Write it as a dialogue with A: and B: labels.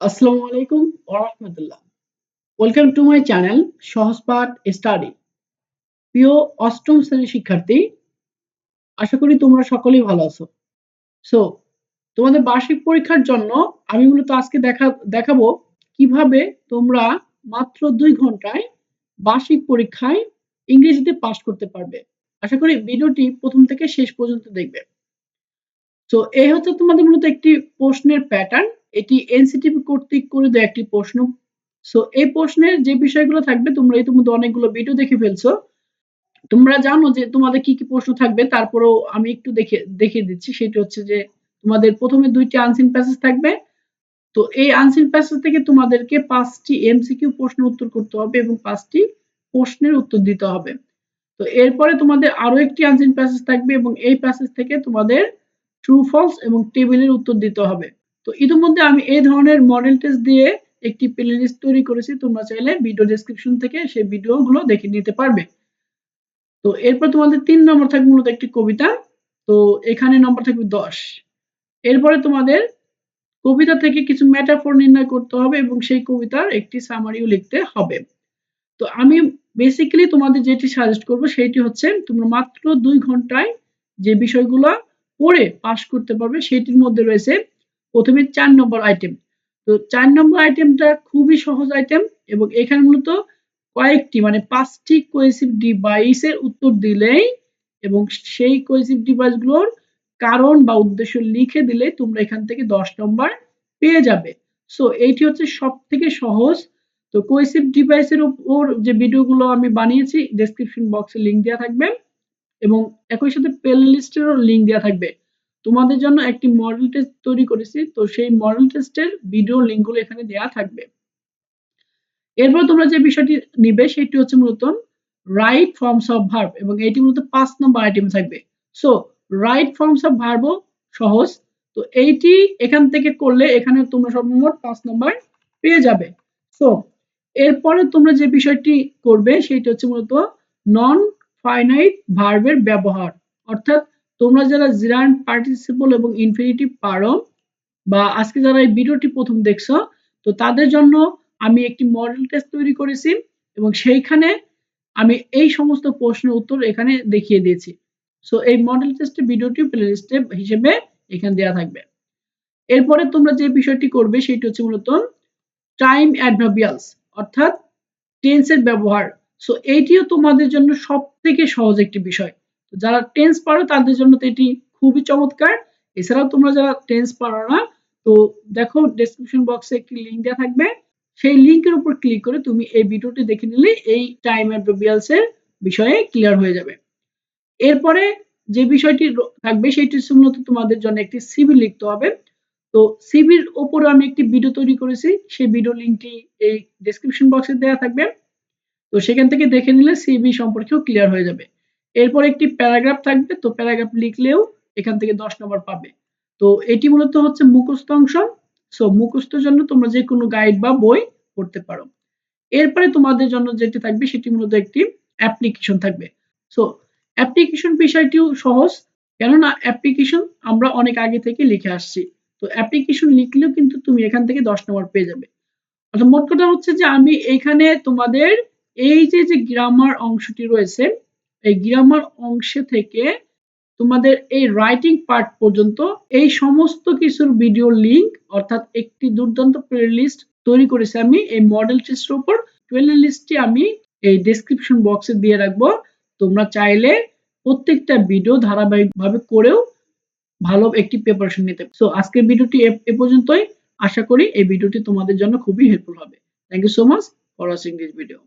A: আসসালামু আলাইকুম ওরহমতুল্লাহ welcome to my channel Sahajpath study প্রিয় অষ্টম শ্রেণির শিক্ষার্থী, আশা করি তোমরা সকলেই ভালো আছো। সো তোমাদের বার্ষিক পরীক্ষার জন্য আমি মূলত আজকে দেখা, দেখাবো কীভাবে তোমরা মাত্র দুই ঘন্টায় বার্ষিক পরীক্ষায় ইংরেজিতে পাশ করতে পারবে। আশা করি ভিডিওটি প্রথম থেকে শেষ পর্যন্ত দেখবে। তো এই হচ্ছে তোমাদের মূলত একটি প্রশ্নের প্যাটার্ন এটি এনসিটিভি কর্তৃক করে দেয় একটি প্রশ্ন। সো এই প্রশ্নের যে বিষয়গুলো থাকবে, তোমরা ইতিমধ্যে অনেকগুলো ভিডিও দেখে ফেলছো। তোমরা জানো যে তোমাদের কি কি প্রশ্ন থাকবে, তারপরেও আমি একটু দেখে, দেখিয়ে দিচ্ছি। সেটি হচ্ছে যে তোমাদের প্রথমে দুইটি আনসিন প্যাসেজ থাকবে। তো এই আনসিন প্যাসেজ থেকে তোমাদেরকে পাঁচটি এমসিকিউ প্রশ্ন উত্তর করতে হবে এবং পাঁচটি প্রশ্নের উত্তর দিতে হবে। তো এরপরে তোমাদের আরও একটি আনসিন প্যাসেজ থাকবে এবং এই প্যাসেজ থেকে তোমাদের ট্রু ফলস এবং টেবিলের উত্তর দিতে হবে। তো ইতিমধ্যে আমি এই ধরনের মডেল টেস্ট দিয়ে একটি প্লেলিস্ট তৈরি করেছি। তোমরা চাইলে ভিডিও ডেসক্রিপশন থেকে সেই ভিডিওগুলো দেখে নিতে পারবে। তো এরপর তোমাদের তিন নম্বর থাকবে মূলত একটি কবিতা। তো এখানে নম্বর থাকবে দশ। এরপরে তোমাদের কবিতা থেকে কিছু ম্যাটাফোর নির্ণয় করতে হবে এবং সেই কবিতার একটি সামারিও লিখতে হবে। তো আমি বেসিক্যালি তোমাদের যেটি সাজেস্ট করব সেইটি হচ্ছে, তোমরা মাত্র দুই ঘন্টায় যে বিষয়গুলো পড়ে পাশ করতে পারবে সেটির মধ্যে রয়েছে প্রথমে চার নম্বর আইটেম তো চার নম্বর আইটেমটা খুবই সহজ আইটেম এবং এখানে মূলত কয়েকটি মানে পাঁচটি কোয়েসিভ ডিভাইসের উত্তর দিলেই এবং সেই কোয়েসিভ ডিভাইসগুলোর কারণ বা উদ্দেশ্য লিখে দিলে তোমরা এখান থেকে দশ নম্বর পেয়ে যাবে। সো এইটি হচ্ছে সব থেকে সহজ। তো কোয়েসিভ ডিভাইসের উপর যে ভিডিওগুলো আমি বানিয়েছি ডেসক্রিপশন বক্সে লিঙ্ক দেওয়া থাকবে এবং একই সাথে প্লে লিস্টেরও লিঙ্ক দেওয়া থাকবে। তোমাদের জন্য একটি মডেল টেস্ট তৈরি করেছি। তো সেই মডেল টেস্টের ভিডিও লিঙ্কগুলো এখানে দেওয়া থাকবে। এরপর তোমরা যে বিষয়টি নিবে, সেটি হচ্ছে মূলত রাইট ফর্মস অফ ভার্ব এবং এটি মূলত পাঁচ নম্বর আইটেম থাকবে। সো রাইট ফর্মস অফ ভার্বও সহজ। তো এইটি এখান থেকে করলে এখানে তোমরা সর্বমোট পাঁচ নম্বর পেয়ে যাবে। সো এরপরে তোমরা যে বিষয়টি করবে, সেটি হচ্ছে মূলত নন ফাইনাইট ভার্বের ব্যবহার। অর্থাৎ তোমরা যারা জিরান পার্টিসিপল এবং ইনফিনিটিভ পারো বা আজকে যারা এই ভিডিওটি প্রথম দেখছ, তো তাদের জন্য আমি একটি মডেল টেস্ট তৈরি করেছি এবং সেইখানে আমি এই সমস্ত প্রশ্নের উত্তর এখানে দেখিয়ে দিয়েছি। সো এই মডেল টেস্টের ভিডিওটি প্লেলিস্টে হিসেবে এখানে দেওয়া থাকবে। এরপরে তোমরা যে বিষয়টি করবে, সেটি হচ্ছে মূলত টাইম অ্যাডভার্বিয়ালস অর্থাৎ টেন্সের ব্যবহার। সো এইটিও তোমাদের জন্য সব থেকে সহজ একটি বিষয়। যারা টেন্স পারো তাদের জন্য তো এটি খুবই চমৎকার। এছাড়াও তোমরা যারা টেন্স পারো না, তো দেখো ডেসক্রিপশন বক্সে একটি লিঙ্ক দেওয়া থাকবে। সেই লিঙ্কের উপর ক্লিক করে তুমি এই ভিডিওটি দেখে নিলে এই টাইম অ্যাডভার্বিয়ালস এর বিষয়ে ক্লিয়ার হয়ে যাবে। এরপরে যে বিষয়টি থাকবে সেটি মূলত তোমাদের জন্য একটি সিবি লিখতে হবে। তো সিবির ওপরে আমি একটি ভিডিও তৈরি করেছি, সেই ভিডিও লিঙ্কটি এই ডেসক্রিপশন বক্সে দেওয়া থাকবে। তো সেখান থেকে দেখে নিলে সিবি সম্পর্কেও ক্লিয়ার হয়ে যাবে। এরপর একটি প্যারাগ্রাফ থাকবে, তো প্যারাগ্রাফ লিখলেও এখান থেকে দশ নম্বর পাবে। তো এটি মূলত হচ্ছে মুখস্থ অংশ। সো মুখস্থর জন্য তোমরা যে কোনো গাইড বা বই পড়তে পারো। এরপরে তোমাদের জন্য যেটি থাকবে, সেটি মূলত একটি অ্যাপ্লিকেশন থাকবে। সো অ্যাপ্লিকেশন বিষয়টিও সহজ, কেননা অ্যাপ্লিকেশন আমরা অনেক আগে থেকে লিখে আসছি। তো অ্যাপ্লিকেশন লিখলেও কিন্তু তুমি এখান থেকে দশ নম্বর পেয়ে যাবে। অর্থাৎ মোট কথা হচ্ছে যে আমি এখানে তোমাদের এই যে যে গ্রামার অংশটি রয়েছে এই গ্রামার অংশে থেকে তোমাদের এই রাইটিং পার্ট পর্যন্ত এই সমস্ত কিছুর ভিডিও লিংক অর্থাৎ একটি দুর্দান্ত প্লেলিস্ট তৈরি করেছি আমি। এই মডেল টেস্টের উপর প্লেলিস্টটি আমি এই ডেসক্রিপশন বক্সে দিয়ে রাখব। তোমরা চাইলে প্রত্যেকটা ভিডিও ধারাবাহিকভাবে করেও ভালো একটি প্রিপারেশন নিতে সো আজকের ভিডিওটি এ পর্যন্তই। আশা করি এই ভিডিওটি তোমাদের জন্য খুবই হেল্পফুল হবে। Thank you so much for watching this video